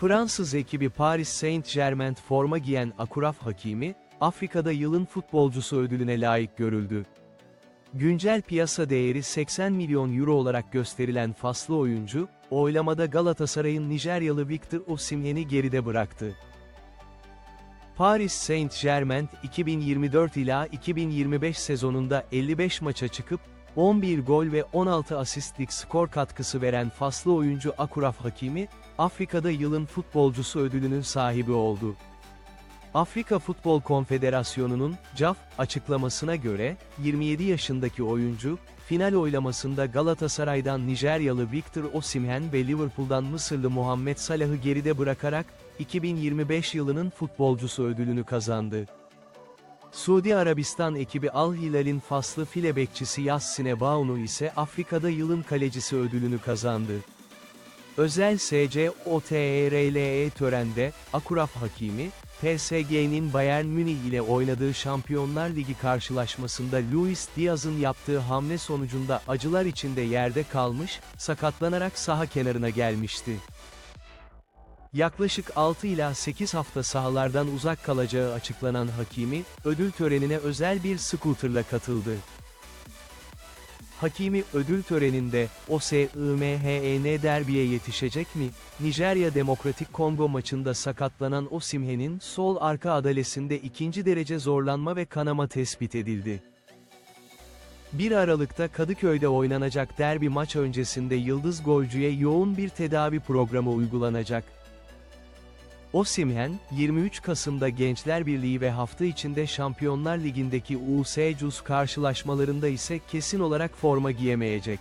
Fransız ekibi Paris Saint-Germain forma giyen Akuraf Hakimi, Afrika'da yılın futbolcusu ödülüne layık görüldü. Güncel piyasa değeri 80 milyon euro olarak gösterilen faslı oyuncu, oylamada Galatasaray'ın Nijeryalı Victor Osimhen'i geride bıraktı. Paris Saint-Germain 2024 ila 2025 sezonunda 55 maça çıkıp 11 gol ve 16 asistlik skor katkısı veren faslı oyuncu Akuraf Hakimi, Afrika'da yılın futbolcusu ödülünün sahibi oldu. Afrika Futbol Konfederasyonu'nun CAF açıklamasına göre 27 yaşındaki oyuncu final oylamasında Galatasaray'dan Nijeryalı Victor Osimhen ve Liverpool'dan Mısırlı Muhammed Salah'ı geride bırakarak 2025 yılının futbolcusu ödülünü kazandı. Suudi Arabistan ekibi Al Hilal'in faslı file bekçisi Yassine Baunu ise Afrika'da yılın kalecisi ödülünü kazandı. Özel SC OTRLE E törende, Akuraf Hakimi, PSG'nin Bayern Münih ile oynadığı Şampiyonlar Ligi karşılaşmasında Luis Diaz'ın yaptığı hamle sonucunda acılar içinde yerde kalmış, sakatlanarak saha kenarına gelmişti. Yaklaşık 6 ila 8 hafta sahalardan uzak kalacağı açıklanan Hakimi, ödül törenine özel bir scooterla katıldı. Hakimi ödül töreninde OSIMHEN derbiye yetişecek mi? Nijerya Demokratik Kongo maçında sakatlanan Osimhen'in sol arka adalesinde ikinci derece zorlanma ve kanama tespit edildi. 1 Aralık'ta Kadıköy'de oynanacak derbi maç öncesinde yıldız golcüye yoğun bir tedavi programı uygulanacak. Osimhen, 23 Kasım'da Gençler Birliği ve hafta içinde Şampiyonlar Ligi'ndeki USCUS karşılaşmalarında ise kesin olarak forma giyemeyecek.